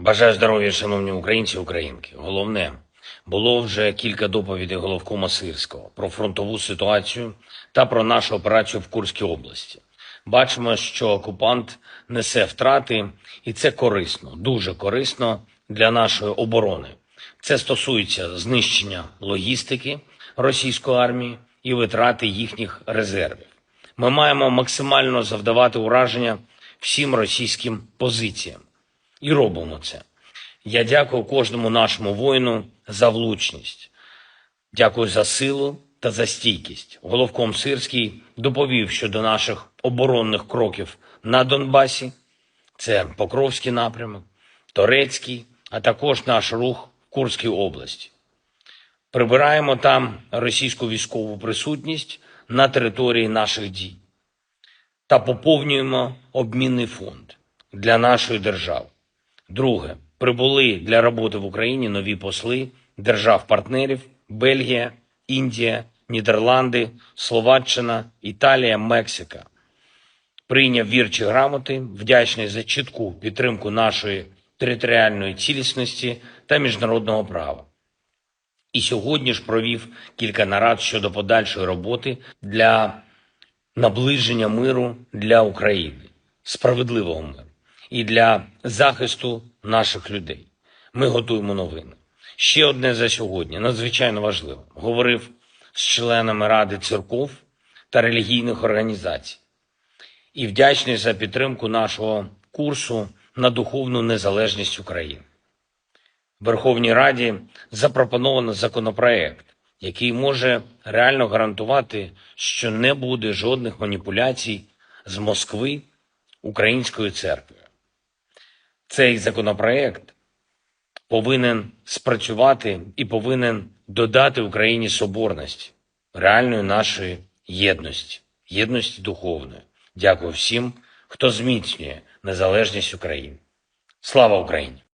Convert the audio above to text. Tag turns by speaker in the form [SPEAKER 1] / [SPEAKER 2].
[SPEAKER 1] Бажаю здоров'я, шановні українці і українки. Головне, було вже кілька доповідей головкома Сирського про фронтову ситуацію та про нашу операцію в Курській області. Бачимо, що окупант несе втрати, і це корисно, дуже корисно для нашої оборони. Це стосується знищення логістики російської армії і витрати їхніх резервів. Ми маємо максимально завдавати ураження всім російським позиціям і робимо це. Я дякую кожному нашому воїну за влучність. Дякую за силу та за стійкість. Головком Сирський доповів щодо наших оборонних кроків на Донбасі. Це Покровський напрямок, Торецький, а також наш рух в Курській області. Прибираємо там російську військову присутність на території наших дій та поповнюємо обмінний фонд для нашої держави. Друге, прибули для роботи в Україні нові посли держав-партнерів Бельгія, Індія, Нідерланди, Словаччина, Італія, Мексика. Прийняв вірчі грамоти, вдячний за чітку підтримку нашої територіальної цілісності та міжнародного права. І сьогодні ж провів кілька нарад щодо подальшої роботи для наближення миру для України, справедливого миру і для захисту наших людей. Ми готуємо новини. Ще одне за сьогодні, надзвичайно важливо. Говорив з членами Ради церков та релігійних організацій і вдячний за підтримку нашого курсу на духовну незалежність України. В Верховній Раді запропоновано законопроект, який може реально гарантувати, що не буде жодних маніпуляцій з Москви українською церквою. Цей законопроект повинен спрацювати і повинен додати Україні соборності, реальної нашої єдності, єдності духовної. Дякую всім, хто зміцнює незалежність України. Слава Україні!